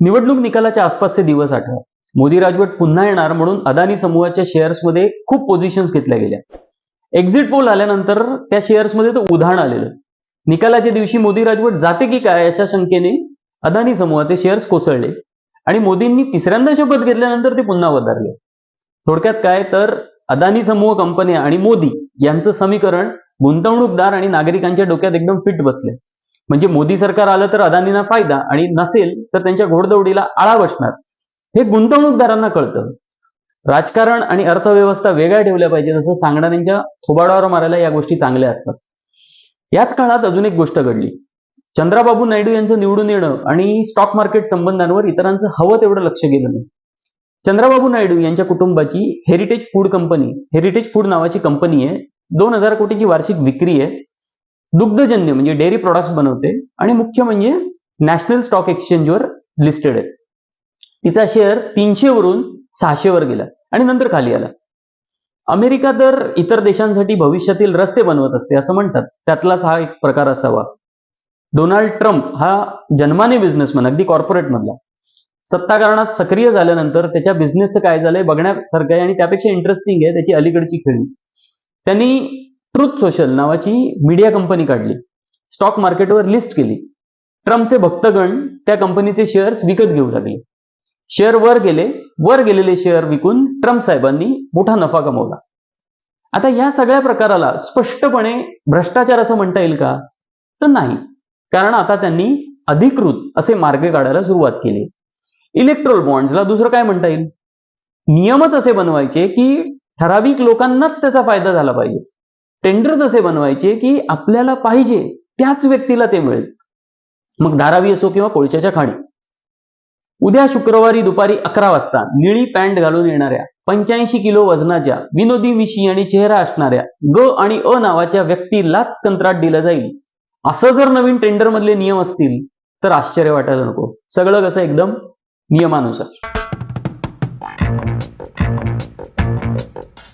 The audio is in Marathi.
निवडणूक निकालाच्या आसपासचे दिवस आठवा. मोदी राजवट पुन्हा येणार म्हणून अदानी समूहाच्या शेअर्समध्ये खूप पोझिशन्स घेतल्या गेल्या. एक्झिट पोल आल्यानंतर त्या शेअर्समध्ये तर उधाण आलेलं. निकालाच्या दिवशी मोदी राजवट जाते की काय अशा शंकेने अदानी समूहाचे शेअर्स कोसळले आणि मोदींनी तिसऱ्यांदा शपथ घेतल्यानंतर ते पुन्हा वधारले. थोडक्यात काय तर अदानी समूह कंपन्या आणि मोदी यांचं समीकरण गुंतवणूकदार आणि नागरिकांच्या डोक्यात एकदम फिट बसले. म्हणजे मोदी सरकार आलं तर अदानींना फायदा आणि नसेल तर त्यांच्या घोडदौडीला आळा बसणार. हे गुंतवणूकदारांना कळतं. राजकारण आणि अर्थव्यवस्था वेगळ्या ठेवल्या पाहिजे जसं सांगणाऱ्यांच्या थोबाडावर मारायला या गोष्टी चांगल्या असतात. याच काळात अजून एक गोष्ट घडली. चंद्राबाबू नायडू यांचं निवडून येणं आणि स्टॉक मार्केट संबंधांवर इतरांचं हवं तेवढं लक्ष गेलं नाही. चंद्राबाबू नायडू यांच्या कुटुंबाची heritage food company heritage food नावाची कंपनी आहे. दोन हजार कोटीची वार्षिक विक्री आहे. दुग्धजन्य म्हणजे डेअरी प्रॉडक्ट्स बनवते आणि मुख्य म्हणजे नॅशनल स्टॉक एक्सचेंजवर लिस्टेड आहे. तिचा शेअर तीनशे वरून सहाशे वर गेला आणि नंतर खाली आला. अमेरिका तर इतर देशांसाठी भविष्यातील रस्ते बनवत असते असं म्हणतात. त्यातलाच हा एक प्रकार असावा. डोनाल्ड ट्रम्प हा जन्माने बिझनेसमॅन अगदी कॉर्पोरेट मधला. सत्ताकारणात सक्रिय झाल्यानंतर त्याच्या बिझनेसचं काय झालंय बघण्यासारखं आहे आणि त्यापेक्षा इंटरेस्टिंग आहे त्याची अलीकडची खेळी. त्यांनी ट्रुथ सोशल नावाची मीडिया कंपनी काढली. स्टॉक मार्केटवर लिस्ट केली. ट्रम्पचे भक्तगण त्या कंपनीचे शेअर्स विकत घेऊ लागले. शेअर वर गेले. वर गेलेले शेअर विकून ट्रम्प साहेबांनी मोठा नफा कमवला. आता या सगळ्या प्रकाराला स्पष्टपणे भ्रष्टाचार असं म्हणता येईल का? तर नाही. कारण आता त्यांनी अधिकृत असे मार्ग काढायला सुरुवात केली. इलेक्ट्रोल बॉन्ड्सला दुसरं काय म्हणता येईल? नियमच असे बनवायचे की ठराविक लोकांनाच त्याचा फायदा झाला पाहिजे. टेंडर तसे बनवायचे की आपल्याला पाहिजे त्याच व्यक्तीला ते मिळेल. मग धारावी असो किंवा कोळशाच्या खाणी. उद्या शुक्रवारी दुपारी अकरा वाजता निळी पॅन्ट घालून येणाऱ्या पंच्याऐंशी किलो वजनाच्या विनोदी मिशी आणि चेहरा असणाऱ्या ग आणि अ नावाच्या व्यक्तीलाच कंत्राट दिलं जाईल. असं जर नवीन टेंडर मधले नियम असतील तर आश्चर्य वाटायला नको. सगळं कसं एकदम? नियमानुसार.